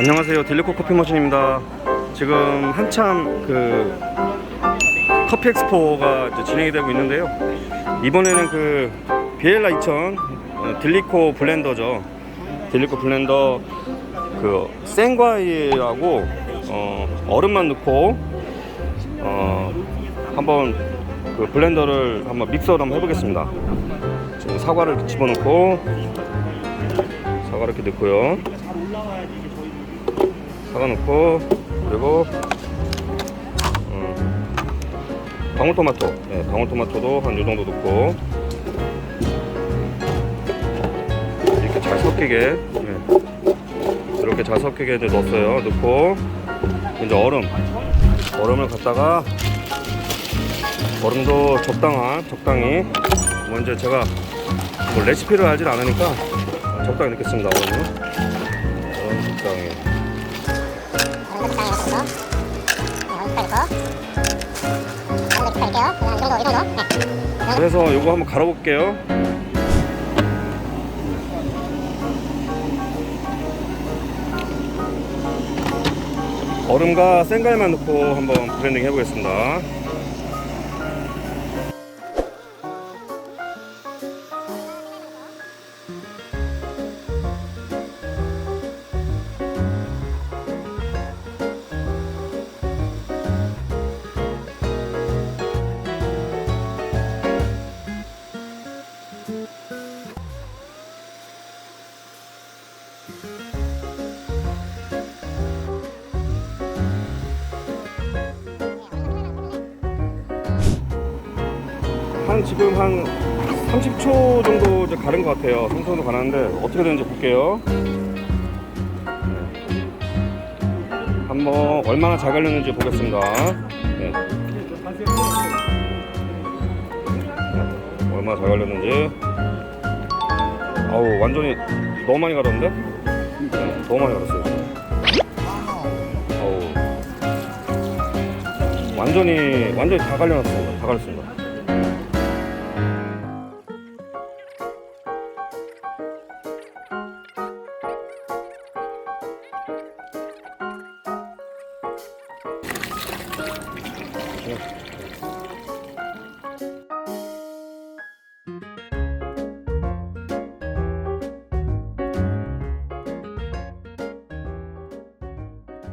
안녕하세요. 딜리코 커피 머신입니다. 지금 한참 그 커피 엑스포가 진행이 되고 있는데요. 이번에는 그 비엘라 2000 어, 딜리코 블렌더죠. 딜리코 블렌더 그 생과일하고 어, 얼음만 넣고 어, 한번 그 블렌더를 한번 믹서를 한번 해보겠습니다. 지금 사과를 집어넣고 사과 이렇게 넣고요 사과 넣고 그리고 음, 방울토마토. 네, 방울토마토도 한 요 정도 넣고. 이렇게 잘 섞이게 네, 이렇게 잘 섞이게 이제 넣었어요. 넣고 이제 얼음. 얼음을 갖다가 얼음도 적당한 적당히. 뭐 이제 제가 뭐 레시피를 알진 않으니까 적당히 넣겠습니다 얼음을. 얼음 적당히 그래서 요거 한번 갈아볼게요. 얼음과 생갈만 넣고 한번 브랜딩 해보겠습니다 한 지금 한 30초 정도 이제 가른 것 같아요. 30초 정도 가는데 어떻게 되는지 볼게요. 한번 얼마나 잘 갈렸는지 보겠습니다. 네. 네, 얼마나 잘 갈렸는지. 아우 완전히 너무 많이 갈았는데? 네, 너무 많이 갈았어요. 아우 완전히 완전히 다 갈려놨습니다. 다 갈렸습니다. Yep.